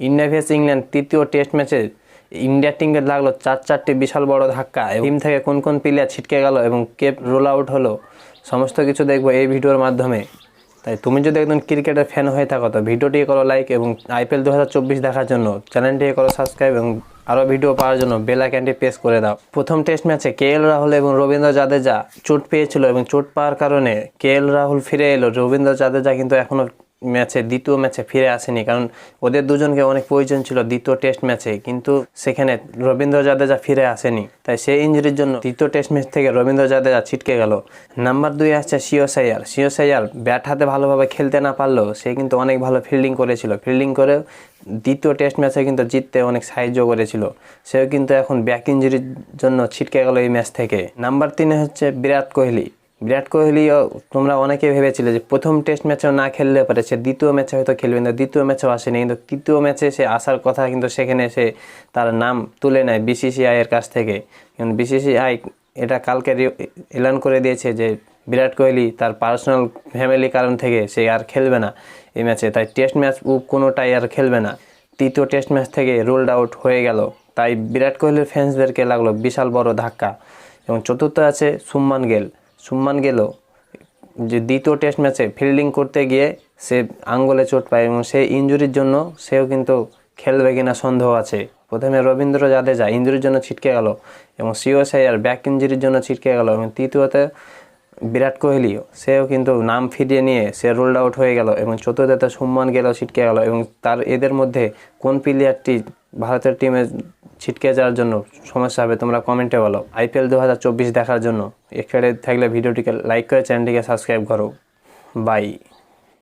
India ভেস England তৃতীয় test ম্যাচে India টিমকে লাগল চার চারটি বিশাল বড় ধাক্কা টিম থেকে কোন কোন প্লেয়ার ছিটকে গেল এবং কে রোল আউট হলো, সমস্ত কিছু দেখব এই ভিডিওর মাধ্যমে। তাই তুমি যদি একজন ক্রিকেটের ফ্যান হয়ে থাকো, তো ভিডিওটি করো লাইক এবং আইপিএল দু হাজার চব্বিশ দেখার জন্য চ্যানেলটি করো সাবস্ক্রাইব এবং আরও ভিডিও পাওয়ার জন্য বেল আইকনটি প্রেস করে দাও। প্রথম টেস্ট ম্যাচে কে এল রাহুল এবং রবীন্দ্র জাদেজা চোট পেয়েছিল এবং চোট পাওয়ার কারণে কে এল রাহুল ফিরে এলো। রবীন্দ্র জাদেজা কিন্তু এখনও ম্যাচে, দ্বিতীয় ম্যাচে ফিরে আসেনি। কারণ ওদের দুজনকে অনেক প্রয়োজন ছিল দ্বিতীয় টেস্ট ম্যাচে, কিন্তু সেখানে রবীন্দ্র জাদেজা ফিরে আসেনি। তাই সেই ইঞ্জুরির জন্য তৃতীয় টেস্ট ম্যাচ থেকে রবীন্দ্র জাদেজা ছিটকে গেল। নাম্বার দুই আসছে শিও সাইয়ার। ব্যাট হাতে ভালোভাবে খেলতে না পারলেও সে কিন্তু অনেক ভালো ফিল্ডিং করেছিল। ফিল্ডিং করে দ্বিতীয় টেস্ট ম্যাচে কিন্তু জিততে অনেক সাহায্য করেছিল। সেও কিন্তু এখন ব্যাক ইঞ্জুরির জন্য ছিটকে গেল এই ম্যাচ থেকে। নাম্বার তিনে হচ্ছে বিরাট কোহলি। বিরাট কোহলিও তোমরা অনেকে ভেবেছিলে যে প্রথম টেস্ট ম্যাচেও না খেললে পারে সে দ্বিতীয় ম্যাচে হয়তো খেলবে না দ্বিতীয় ম্যাচেও আসেনি। কিন্তু তৃতীয় ম্যাচে সে আসার কথা কিন্তু সেখানে সে তার নাম তুলে নেয় বিসিসিআই এর কাছ থেকে। কারণ বিসিসিআই এটা কালকে এলান করে দিয়েছে যে বিরাট কোহলি তার পার্সোনাল ফ্যামিলি কারণ থেকে সে আর খেলবে না এই ম্যাচে। তাই টেস্ট ম্যাচ কোনোটাই আর খেলবে না। তৃতীয় টেস্ট ম্যাচ থেকে রোল্ড আউট হয়ে গেল। তাই বিরাট কোহলির ফ্যান্সদেরকে লাগল বিশাল বড় ধাক্কা। এবং চতুর্থ আছে সুম্মান গেল। সুম্মান গেল। যে দ্বিতীয় টেস্ট ম্যাচে ফিল্ডিং করতে গিয়ে সে আঙ্গলে চোট পায় এবং সেই ইঞ্জুরির জন্য সেও কিন্তু খেলবে কিনা সন্দেহ আছে। প্রথমে রবীন্দ্র জাদেজা ইঞ্জুরির জন্য ছিটকে গেল এবং সিও সাইয়ার ব্যাক ইঞ্জুরির জন্য ছিটকে গেল এবং তৃতীয়তে বিরাট কোহলিও সেও কিন্তু নাম ফিরিয়ে নিয়ে সে রোল্ড আউট হয়ে গেল এবং চতুর্থতে সুম্মান গেলেও ছিটকে গেল এবং তার এদের মধ্যে কোন প্লেয়ারটি ভারতের টিমে ছিটকে যাওয়ার জন্য সমস্যা হবে, তোমরা কমেন্টে বলো। আইপিএল দু হাজার চব্বিশ দেখার জন্য। এখানে থাকলে ভিডিওটিকে লাইক করে চ্যানেলটিকে সাবস্ক্রাইব করো। বাই